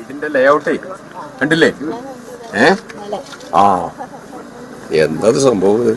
ഇതിന്റെ ലേഔട്ടേ കണ്ടില്ലേ ഏ ആ എന്തത് സംഭവം ഇത്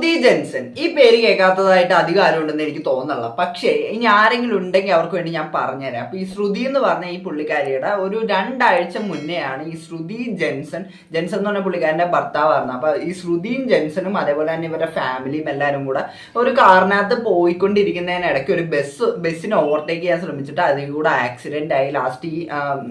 ശ്രുതി ജെൻസൺ ഈ പേര് കേൾക്കാത്തതായിട്ട് അധികം ആരും ഉണ്ടെന്ന് എനിക്ക് തോന്നുന്നുള്ള പക്ഷേ ഇനി ആരെങ്കിലും ഉണ്ടെങ്കിൽ അവർക്ക് വേണ്ടി ഞാൻ പറഞ്ഞുതരാം. അപ്പൊ ഈ ശ്രുതി എന്ന് പറഞ്ഞ ഈ പുള്ളിക്കാരിയുടെ ഒരു രണ്ടാഴ്ച മുന്നെയാണ് ഈ ശ്രുതി ജെൻസൺ. ജെൻസൺ എന്ന് പറഞ്ഞ പുള്ളിക്കാരന്റെ ഭർത്താവായിരുന്നു അപ്പൊ ഈ ശ്രുതിയും ജെൻസനും അതേപോലെ തന്നെ ഇവരുടെ ഫാമിലിയും എല്ലാവരും കൂടെ ഒരു കാറിനകത്ത് പോയിക്കൊണ്ടിരിക്കുന്നതിനിടയ്ക്ക് ഒരു ബസ് ബസ്സിനെ ഓവർടേക്ക് ചെയ്യാൻ ശ്രമിച്ചിട്ട് അതിൽ കൂടെ ആക്സിഡന്റ് ആയി ലാസ്റ്റ് ഈ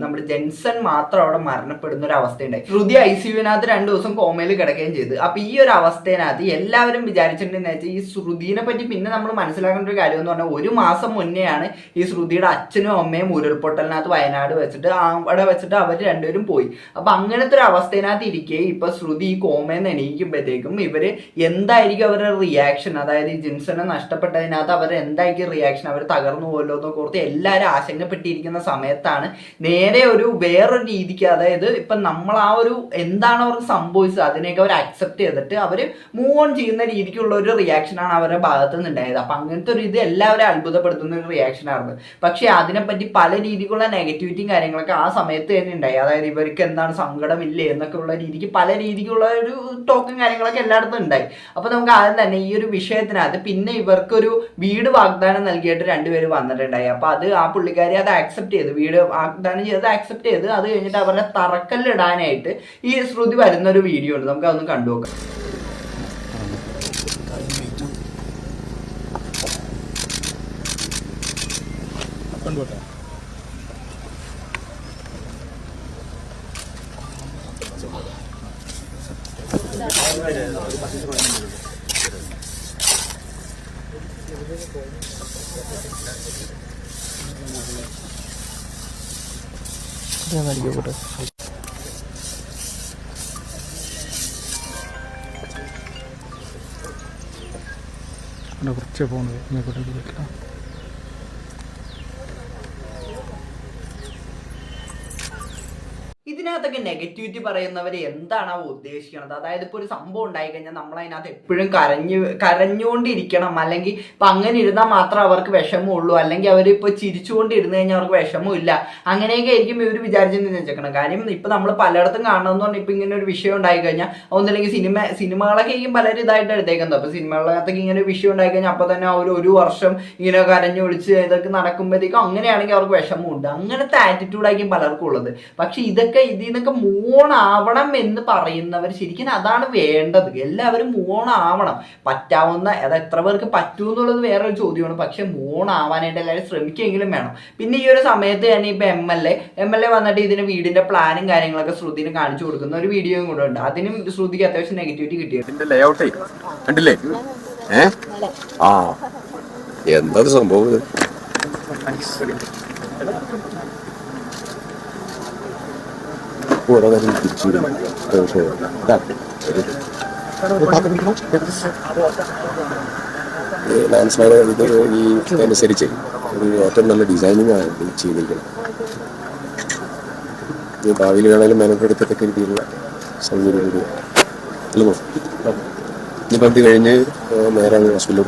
നമ്മുടെ ജെൻസൺ മാത്രം അവിടെ മരണപ്പെടുന്ന ഒരു അവസ്ഥയുണ്ടായി. ശ്രുതി ഐ സിയുവിനകത്ത് രണ്ടു ദിവസം കോമയിൽ കിടക്കുകയും ചെയ്തു. അപ്പൊ ഈ ഒരു അവസ്ഥയിനകത്ത് എല്ലാവരും വിചാരിച്ചിട്ടുണ്ടെന്ന് വെച്ചാൽ ഈ ശ്രുതിനെ പറ്റി പിന്നെ നമ്മൾ മനസ്സിലാക്കേണ്ട ഒരു കാര്യം എന്ന് പറഞ്ഞാൽ ഒരു മാസം മുന്നെയാണ് ഈ ശ്രുതിയുടെ അച്ഛനും അമ്മയും ഉരുൾപൊട്ടലിനകത്ത് വയനാട് വെച്ചിട്ട് അവിടെ വെച്ചിട്ട് അവർ രണ്ടുപേരും പോയി. അപ്പൊ അങ്ങനത്തെ ഒരു അവസ്ഥയിനകത്ത് ഇരിക്കെ ഇപ്പൊ ശ്രുതി ഈ കോമയെന്ന് എണീക്കുമ്പോഴത്തേക്കും ഇവർ എന്തായിരിക്കും അവരുടെ റിയാക്ഷൻ അതായത് ഈ ജിൻസനെ നഷ്ടപ്പെട്ടതിനകത്ത് അവർ എന്തായിരിക്കും റിയാക്ഷൻ അവർ തകർന്നു പോലോ എന്നൊക്കെ ഓർത്ത് എല്ലാവരും ആശങ്കപ്പെട്ടിരിക്കുന്ന സമയത്താണ് നേരെ ഒരു വേറൊരു രീതിക്ക് അതായത് ഇപ്പൊ നമ്മൾ ആ ഒരു എന്താണ് അവർക്ക് സംഭവിച്ചത് അതിനെയൊക്കെ അവർ അക്സെപ്റ്റ് ചെയ്തിട്ട് അവർ മൂവ് ഓൺ ചെയ്യുന്ന രീതിക്കുള്ള ഒരു റിയാക്ഷനാണ് അവരുടെ ഭാഗത്തു നിന്നുണ്ടായത് അപ്പൊ അങ്ങനത്തെ ഒരു ഇത് എല്ലാവരും അത്ഭുതപ്പെടുത്തുന്ന ഒരു റിയാക്ഷൻ ആയിരുന്നു. പക്ഷെ അതിനെപ്പറ്റി പല രീതിക്കുള്ള നെഗറ്റിവിറ്റിയും കാര്യങ്ങളൊക്കെ ആ സമയത്ത് തന്നെ ഉണ്ടായി. അതായത് ഇവർക്ക് എന്താണ് സങ്കടമില്ലേ എന്നൊക്കെ ഉള്ള രീതിക്ക് പല രീതിക്കുള്ള ഒരു ടോക്കും കാര്യങ്ങളൊക്കെ എല്ലായിടത്തും ഉണ്ടായി. അപ്പൊ നമുക്ക് ആദ്യം തന്നെ ഈ ഒരു വിഷയത്തിനകത്ത് പിന്നെ ഇവർക്കൊരു വീട് വാഗ്ദാനം നൽകിയിട്ട് രണ്ടുപേര് വന്നിട്ടുണ്ടായി. അപ്പൊ അത് ആ പുള്ളിക്കാരി അത് ആക്സെപ്റ്റ് ചെയ്ത്. വീട് വാഗ്ദാനം ചെയ്ത് ആക്സെപ്റ്റ് ചെയ്ത് അത് കഴിഞ്ഞിട്ട് അവരുടെ തറക്കല്ലിടാനായിട്ട് ഈ ശ്രുതി വരുന്ന ഒരു വീഡിയോ ഉണ്ട്. നമുക്ക് അതൊന്ന് കണ്ടു നോക്കാം അവിടെ കുറച്ച് പോകുന്നത്. മേപ്പോട്ടേക്ക് പറ്റില്ല ഇതിനകത്തൊക്കെ നെഗറ്റിവിറ്റി പറയുന്നവർ എന്താണ് അവ ഉദ്ദേശിക്കുന്നത് അതായത് ഇപ്പോൾ ഒരു സംഭവം ഉണ്ടായി കഴിഞ്ഞാൽ നമ്മൾ അതിനകത്ത് എപ്പോഴും കരഞ്ഞു കരഞ്ഞുകൊണ്ടിരിക്കണം. അല്ലെങ്കിൽ ഇപ്പം അങ്ങനെ ഇരുന്നാൽ മാത്രം അവർക്ക് വിഷമമുള്ളൂ. അല്ലെങ്കിൽ അവർ ഇപ്പോൾ ചിരിച്ചുകൊണ്ടിരുന്നു കഴിഞ്ഞാൽ അവർക്ക് വിഷമമില്ല. അങ്ങനെയൊക്കെ ആയിരിക്കും ഇവർ വിചാരിച്ചെന്ന് വെച്ചേക്കണം കാര്യം ഇപ്പം നമ്മൾ പലയിടത്തും കാണണമെന്ന് പറഞ്ഞാൽ ഇപ്പം ഇങ്ങനെ ഒരു വിഷയം ഉണ്ടായി കഴിഞ്ഞാൽ ഒന്നില്ലെങ്കിൽ സിനിമ സിനിമകളൊക്കെ ആയിരിക്കും പലരും ഇതായിട്ട് എടുത്തേക്കുന്നത്. അപ്പോൾ സിനിമകളകത്തൊക്കെ ഇങ്ങനെ ഒരു വിഷയം ഉണ്ടായി കഴിഞ്ഞാൽ അപ്പോൾ തന്നെ അവർ ഒരു വർഷം ഇങ്ങനെ കരഞ്ഞു വിളിച്ച് ഇതൊക്കെ നടക്കുമ്പോഴത്തേക്കും അങ്ങനെയാണെങ്കിൽ അവർക്ക് വിഷമമുണ്ട്. അങ്ങനത്തെ ആറ്റിറ്റ്യൂഡായിരിക്കും പലർക്കും ഉള്ളത്. പക്ഷേ ഇതൊക്കെ ഇതിൽ നിന്നൊക്കെ മൂണാവണം എന്ന് പറയുന്നവർ ശരിക്കും അതാണ് വേണ്ടത്. എല്ലാവരും മൂണാവണം. പറ്റാവുന്ന അത് എത്ര പേർക്ക് പറ്റൂ എന്നുള്ളത് വേറൊരു ചോദ്യമാണ്. പക്ഷെ മൂണാവാനായിട്ട് എല്ലാവരും ശ്രമിക്കുമെങ്കിലും വേണം. പിന്നെ ഈ ഒരു സമയത്ത് തന്നെ ഇപ്പൊ M L A M L A വന്നിട്ട് ഇതിന് വീടിന്റെ പ്ലാനും കാര്യങ്ങളൊക്കെ ശ്രുതിന് കാണിച്ചു കൊടുക്കുന്ന ഒരു വീഡിയോയും കൂടെ ഉണ്ട്. അതിനും ശ്രുതിക്ക് അത്യാവശ്യം നെഗറ്റിവിറ്റി കിട്ടിയിട്ടുണ്ട് എന്താ കണ്ടില്ലേ? എന്തത് സംഭവം ഇത് ഓ, എടാ, ഞാൻ തിരിച്ചു വിടും. ഓ, ഓ, ഇതാ. ഇത് ഇത് ഈ അനുസരിച്ച് ഒരു ഏറ്റവും നല്ല ഡിസൈനിങ് ആണ് ഇത് ചെയ്തിരിക്കുന്നത് ഈ ഭാവിയിൽ വേണമെങ്കിലും മെനപ്പെടുത്തത്തക്ക രീതിയിലുള്ള സൗകര്യം കൂടി അല്ലോ ഇനി പന്തി കഴിഞ്ഞ് നേരെ ഹോസ്പിറ്റലിൽ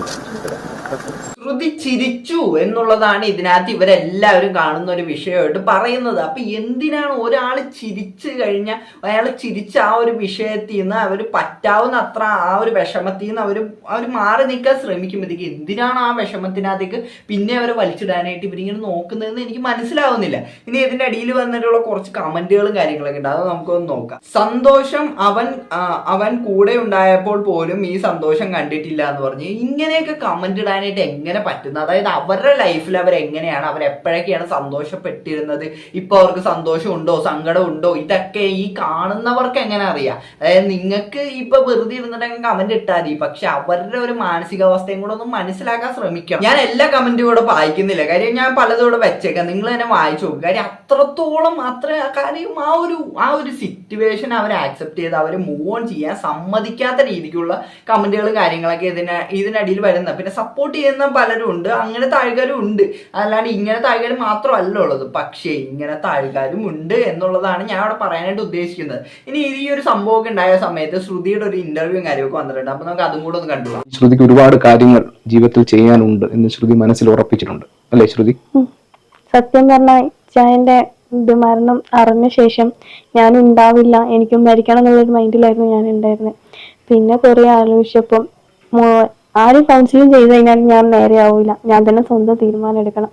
ശ്രുതി ചിരിച്ചു എന്നുള്ളതാണ് ഇതിനകത്ത് ഇവരെല്ലാവരും കാണുന്ന ഒരു വിഷയമായിട്ട് പറയുന്നത്. അപ്പൊ എന്തിനാണ് ഒരാൾ ചിരിച്ചു കഴിഞ്ഞാൽ അയാൾ ചിരിച്ച ആ ഒരു വിഷയത്തിൽ നിന്ന് അവർ പറ്റാവുന്ന അത്ര ആ ഒരു വിഷമത്തിൽ നിന്ന് അവർ അവർ മാറി നിൽക്കാൻ ശ്രമിക്കുമ്പോഴത്തേക്ക് എന്തിനാണ് ആ വിഷമത്തിനകത്തേക്ക് പിന്നെ അവരെ വലിച്ചിടാനായിട്ട് ഇവരിങ്ങനെ നോക്കുന്നതെന്ന് എനിക്ക് മനസ്സിലാവുന്നില്ല. ഇനി ഇതിന്റെ അടിയിൽ വന്നിട്ടുള്ള കുറച്ച് കമന്റുകളും കാര്യങ്ങളൊക്കെ ഉണ്ട്. അത് നമുക്കൊന്ന് നോക്കാം. സന്തോഷം അവൻ അവൻ കൂടെ ഉണ്ടായപ്പോൾ പോലും ഈ സന്തോഷം കണ്ടിട്ടില്ല എന്ന് പറഞ്ഞ് ഇങ്ങനെയൊക്കെ കമന്റ് ഇടാനായിട്ട് എങ്ങനെ പറ്റുന്നത്. അതായത് അവരുടെ ലൈഫിൽ അവർ എങ്ങനെയാണ് അവർ എപ്പോഴൊക്കെയാണ് സന്തോഷപ്പെട്ടിരുന്നത്? ഇപ്പൊ അവർക്ക് സന്തോഷമുണ്ടോ? സങ്കടമുണ്ടോ? ഇതൊക്കെ ഈ കാണുന്നവർക്ക് എങ്ങനെ അറിയാം? അതായത് നിങ്ങൾക്ക് ഇപ്പൊ വെറുതെ ഇരുന്നിട്ടെങ്കിൽ കമന്റ് ഇട്ടാൽ മതി. പക്ഷെ അവരുടെ ഒരു മാനസികാവസ്ഥയും കൂടെ ഒന്ന് മനസ്സിലാക്കാൻ ശ്രമിക്കണം. ഞാൻ എല്ലാ കമന്റും കൂടെ വായിക്കുന്നില്ല കാര്യം ഞാൻ പലതും കൂടെ വെച്ചേക്കാം. നിങ്ങൾ തന്നെ വായിച്ചു നോക്കും. കാര്യം അത്രത്തോളം അത്ര കാര്യം ആ ഒരു ആ ഒരു സിറ്റുവേഷൻ അവർ ആക്സെപ്റ്റ് ചെയ്ത് അവർ മൂവ് ഓൺ ചെയ്യാൻ സമ്മതിക്കാത്ത രീതിക്കുള്ള കമന്റുകളും കാര്യങ്ങളൊക്കെ ഇതിന് ഇതിനടിയിൽ വരുന്ന. പിന്നെ സപ്പോർട്ട് ചെയ്യുന്ന പലരും പലരും ഉണ്ട് അങ്ങനെ താഴ്കാലും ഉണ്ട്. അല്ലാണ്ട് ഇങ്ങനെ താഴ്കര് മാത്രമല്ല ഉള്ളത്. പക്ഷേ ഇങ്ങനെ താഴ്കാലും ഉണ്ട് എന്നുള്ളതാണ് ഞാൻ അവിടെ പറയാനായിട്ട് ഉദ്ദേശിക്കുന്നത്. ഇനി ഈ ഒരു സംഭവമൊക്കെ ഉണ്ടായ സമയത്ത് ശ്രുതിയുടെ ഒരു ഇന്റർവ്യൂ കാര്യമൊക്കെ വന്നിട്ടുണ്ട്. അപ്പൊ നമുക്ക് അതും കൂടെ ഒന്ന് കണ്ടുപോകാം ശ്രുതിക്ക് ഒരുപാട് കാര്യങ്ങൾ ജീവിതത്തിൽ ചെയ്യാനുണ്ട് എന്ന് ശ്രുതി മനസ്സിൽ ഉറപ്പിച്ചിട്ടുണ്ട്. അല്ലേ ശ്രുതി? സത്യം പറഞ്ഞാൽ ചായന്റെ ഇത് മരണം അറിഞ്ഞ ശേഷം ഞാൻ ഉണ്ടാവില്ല എനിക്കും മരിക്കണം എന്നുള്ളൊരു മൈൻഡിലായിരുന്നു ഞാൻ ഉണ്ടായിരുന്നത് പിന്നെ കുറെ ആലോചിച്ചപ്പം ആര് കൗൺസിലിംഗ് ചെയ്ത് കഴിഞ്ഞാൽ ഞാൻ നേരെ ആവില്ല ഞാൻ തന്നെ സ്വന്തം തീരുമാനം എടുക്കണം.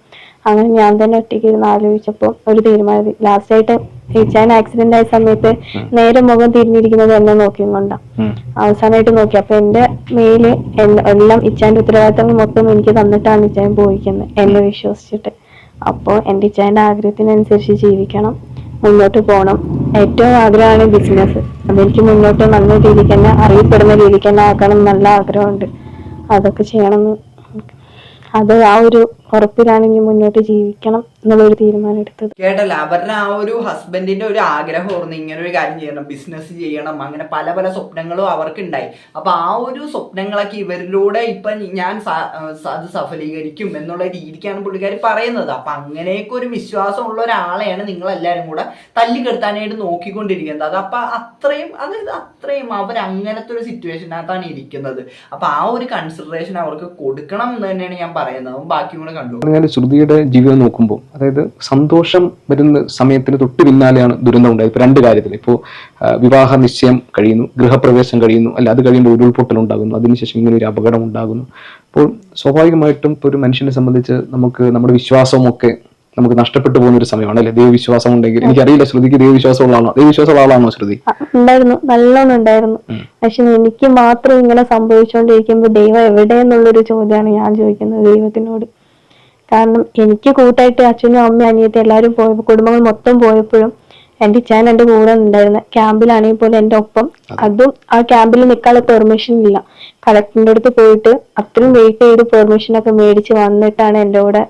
അങ്ങനെ ഞാൻ തന്നെ ഒറ്റയ്ക്ക് ഇരുന്ന് ആലോചിച്ചപ്പോൾ ഒരു തീരുമാനം ലാസ്റ്റ് ആയിട്ട് ഇച്ചായൻ ആക്സിഡന്റ് ആയ സമയത്ത് നേരെ മുഖം തിരിഞ്ഞിരിക്കുന്നത് എന്നെ നോക്കിയും കൊണ്ടാ. അവസാനമായിട്ട് നോക്കി. അപ്പൊ എന്റെ മേൽ എല്ല- ഇച്ചാന്റെ ഉത്തരവാദിത്തങ്ങൾ മൊത്തം എനിക്ക് തന്നിട്ടാണ് ഇച്ചാൻ പോയിക്കുന്നത് എന്നെ വിശ്വസിച്ചിട്ട്. അപ്പോൾ എന്റെ ഇച്ചാന്റെ ആഗ്രഹത്തിനനുസരിച്ച് ജീവിക്കണം. മുന്നോട്ട് പോകണം. ഏറ്റവും ആഗ്രഹമാണ് ബിസിനസ് അതെനിക്ക് മുന്നോട്ട് നല്ല രീതിക്ക് തന്നെ അറിയപ്പെടുന്ന രീതിക്ക് തന്നെ ആക്കണം നല്ല ആഗ്രഹമുണ്ട്. അതൊക്കെ ചെയ്യണമെന്ന് അത് ആ ഒരു ഉറപ്പിലാണ് ഇനി മുന്നോട്ട് ജീവിക്കണം എന്നുള്ളൊരു തീരുമാനം എടുത്തത്. കേട്ടല്ല അവരുടെ ആ ഒരു ഹസ്ബൻഡിന്റെ ഒരു ആഗ്രഹം ഓർന്ന് ഇങ്ങനെ ഒരു കാര്യം ചെയ്യണം ബിസിനസ് ചെയ്യണം അങ്ങനെ പല പല സ്വപ്നങ്ങളും അവർക്ക് ഉണ്ടായി അപ്പൊ ആ ഒരു സ്വപ്നങ്ങളൊക്കെ ഇവരിലൂടെ ഇപ്പൊ ഞാൻ അത് സഫലീകരിക്കും എന്നുള്ള രീതിക്കാണ് പുള്ളിക്കാർ പറയുന്നത്. അപ്പൊ അങ്ങനെയൊക്കെ ഒരു വിശ്വാസം ഉള്ള ഒരാളെയാണ് നിങ്ങൾ എല്ലാവരും കൂടെ തല്ലിക്കെടുത്താനായിട്ട് നോക്കിക്കൊണ്ടിരിക്കുന്നത്. അത് അപ്പൊ അത്രയും അതായത് അത്രയും അവർ അങ്ങനത്തെ ഒരു സിറ്റുവേഷനകത്താണ് ഇരിക്കുന്നത്. അപ്പൊ ആ ഒരു കൺസിഡറേഷൻ അവർക്ക് കൊടുക്കണം എന്ന് തന്നെയാണ് ഞാൻ പറയുന്നത്. ബാക്കി കൂടെ കണ്ടു. ഞാൻ ശ്രുതിയുടെ ജീവിതം നോക്കുമ്പോൾ അതായത് സന്തോഷം വരുന്ന സമയത്തിന് തൊട്ട് പിന്നാലെയാണ് ദുരന്തം ഉണ്ടായത്. ഇപ്പൊ രണ്ട് കാര്യത്തിൽ ഇപ്പോൾ വിവാഹ നിശ്ചയം കഴിയുന്നു ഗൃഹപ്രവേശം കഴിയുന്നു അല്ല അത് കഴിയുമ്പോൾ ഉരുൾപൊട്ടൽ ഉണ്ടാകുന്നു അതിനുശേഷം ഇങ്ങനെ ഒരു അപകടം ഉണ്ടാകുന്നു. അപ്പോൾ സ്വാഭാവികമായിട്ടും ഇപ്പോൾ ഒരു മനുഷ്യനെ സംബന്ധിച്ച് നമുക്ക് നമ്മുടെ വിശ്വാസമൊക്കെ നമുക്ക് നഷ്ടപ്പെട്ടു പോകുന്ന ഒരു സമയമാണ് അല്ലെ? ദൈവവിശ്വാസം ഉണ്ടെങ്കിൽ. എനിക്കറിയില്ല ശ്രുതിക്ക് ദൈവവിശ്വാസമുള്ള ആളാണോ ദൈവവിശ്വാസമുള്ള ആളാണോ ശ്രുതി? ഉണ്ടായിരുന്നു. നല്ലോണം ഉണ്ടായിരുന്നു. പക്ഷെ എനിക്ക് മാത്രം ഇങ്ങനെ സംഭവിച്ചുകൊണ്ടിരിക്കുമ്പോൾ ദൈവം എവിടെ എന്നുള്ളൊരു ചോദ്യമാണ് ഞാൻ ചോദിക്കുന്നത് ദൈവത്തിനോട്. കാരണം എനിക്ക് കൂട്ടായിട്ട് അച്ഛനും അമ്മയും അനിയത്തി എല്ലാവരും പോയപ്പോൾ കുടുംബങ്ങൾ മൊത്തം പോയപ്പോഴും എന്റെ ഇച്ചാൻ എന്റെ കൂടെ ഉണ്ടായിരുന്നത് ക്യാമ്പിലാണെങ്കിൽ പോലും എന്റെ ഒപ്പം. അതും. ആ ക്യാമ്പിൽ നിൽക്കാനുള്ള പെർമിഷൻ ഇല്ല. കളക്ടറിന്റെ അടുത്ത് പോയിട്ട് അത്രയും വെയിറ്റ് ചെയ്ത് പെർമിഷൻ ഒക്കെ മേടിച്ച് വന്നിട്ടാണ് എന്റെ കൂടെ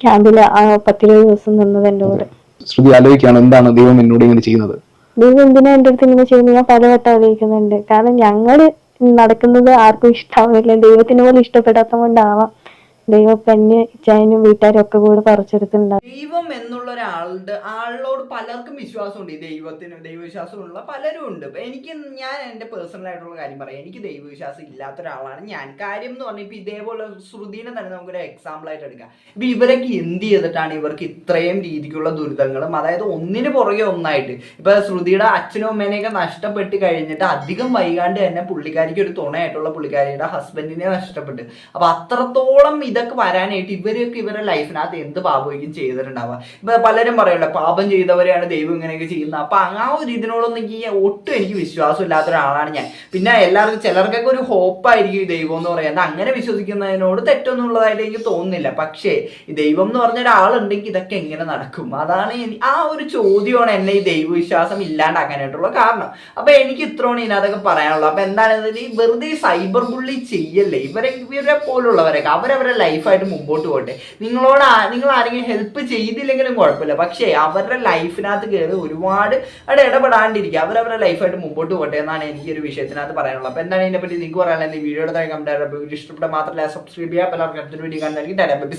ക്യാമ്പിൽ ആ പത്തിരുപത് ദിവസം നിന്നത് എന്റെ കൂടെ. ശ്രുതി ആലോചിക്കുകയാണ് എന്താണ് ദൈവം എന്നോട് ഇങ്ങനെ ചെയ്യുന്നത്? ദൈവം എന്തിനാ എന്റെ അടുത്ത് ഇങ്ങനെ ചെയ്യുന്നത്? ഞാൻ പലവട്ടം ആലോചിക്കുന്നുണ്ട്. കാരണം ഞങ്ങൾ നടക്കുന്നത് ആർക്കും ഇഷ്ടാവുന്നില്ല. ദൈവത്തിന് പോലും ഇഷ്ടപ്പെടാത്ത കൊണ്ടാവാം. ദൈവം ഇച്ചായനും വീട്ടുകാരും ഒക്കെ കൂടെ പറിച്ചെടുത്തിട്ടുണ്ടാവും ദൈവം എന്നുള്ള ഒരാളുടെ ആളിനോട് പലർക്കും വിശ്വാസമുണ്ട്. ഈ ദൈവത്തിന് ദൈവവിശ്വാസമുള്ള പലരും ഉണ്ട് എനിക്ക് ഞാൻ എന്റെ പേഴ്സണൽ ആയിട്ടുള്ള കാര്യം പറയാം. എനിക്ക് ദൈവവിശ്വാസം ഇല്ലാത്ത ഒരാളാണ് ഞാൻ. കാര്യം എന്ന് പറഞ്ഞാൽ ഇപ്പൊ ഇതേപോലെ ശ്രുതിനെ തന്നെ നമുക്കൊരു എക്സാമ്പിൾ ആയിട്ട് എടുക്കാം. ഇപ്പൊ ഇവരൊക്കെ എന്ത് ചെയ്തിട്ടാണ് ഇവർക്ക് ഇത്രയും രീതിക്കുള്ള ദുരിതങ്ങളും അതായത് ഒന്നിന് പുറകെ ഒന്നായിട്ട്. ഇപ്പൊ ശ്രുതിയുടെ അച്ഛനും അമ്മേനെയൊക്കെ നഷ്ടപ്പെട്ട് കഴിഞ്ഞിട്ട് അധികം വൈകാണ്ട് തന്നെ പുള്ളിക്കാരിക്ക് ഒരു തുണയായിട്ടുള്ള പുള്ളിക്കാരിയുടെ ഹസ്ബൻഡിനെ നഷ്ടപ്പെട്ട്. അപ്പൊ അത്രത്തോളം ഇതൊക്കെ വരാനായിട്ട് ഇവരൊക്കെ ഇവരുടെ ലൈഫിനകത്ത് എന്ത് പാപമായിരിക്കും ചെയ്തിട്ടുണ്ടാവുക? ഇപ്പൊ പലരും പറയുമല്ലോ പാപം ചെയ്തവരെയാണ് ദൈവം ഇങ്ങനെയൊക്കെ ചെയ്യുന്നത്. അപ്പൊ ആ ഒരു ഇതിനോടൊന്നും എനിക്ക് ഒട്ടും എനിക്ക് വിശ്വാസം ഇല്ലാത്ത ഒരാളാണ് ഞാൻ. പിന്നെ എല്ലാവർക്കും ചിലർക്കൊക്കെ ഒരു ഹോപ്പായിരിക്കും ഈ ദൈവം എന്ന് പറയുന്നത്. അങ്ങനെ വിശ്വസിക്കുന്നതിനോട് തെറ്റൊന്നും ഉള്ളതായിട്ട് എനിക്ക് തോന്നുന്നില്ല. പക്ഷേ ഈ ദൈവം എന്ന് പറഞ്ഞ ഒരാളുണ്ടെങ്കിൽ ഇതൊക്കെ എങ്ങനെ നടക്കും? അതാണ് ആ ഒരു ചോദ്യമാണ് എന്നെ ഈ ദൈവവിശ്വാസം ഇല്ലാണ്ടാക്കാനായിട്ടുള്ള കാരണം. അപ്പൊ എനിക്ക് ഇത്രയാണ് ഇതിനകത്തൊക്കെ പറയാനുള്ളത്. അപ്പൊ എന്താണ് ഈ വെറുതെ സൈബർ ബുള്ളി ചെയ്യല്ലേ? ഇവരെ ഇവരെ പോലുള്ളവരൊക്കെ അവരവരുടെ ലൈഫായിട്ട് മുമ്പോട്ട് പോട്ടെ. നിങ്ങളോട് നിങ്ങൾ ആരെങ്കിലും ഹെൽപ്പ് ചെയ്തില്ലെങ്കിലും കുഴപ്പമില്ല. പക്ഷേ അവരുടെ ലൈഫിനകത്ത് കയറി ഒരുപാട് അവിടെ ഇടപെടാണ്ടിരിക്കുക. അവരവരുടെ ലൈഫായിട്ട് മുമ്പോട്ട് പോട്ടെ എന്നാണ് എനിക്ക് ഒരു വിഷയത്തിനകത്ത് പറയാനുള്ളത്. അപ്പോൾ എന്താണ് ഇതിനെപ്പറ്റി നിങ്ങൾക്ക് പറയാനുള്ളത്? വീഡിയോയുടെ താഴെ വീഡിയോ ഇഷ്ടപ്പെട്ട മാത്രമല്ല സബ്സ്ക്രൈബ് ചെയ്യുക. പലർക്കും അടുത്തൊരു വീഡിയോ കാണുന്നതായിരിക്കും. Tata bye.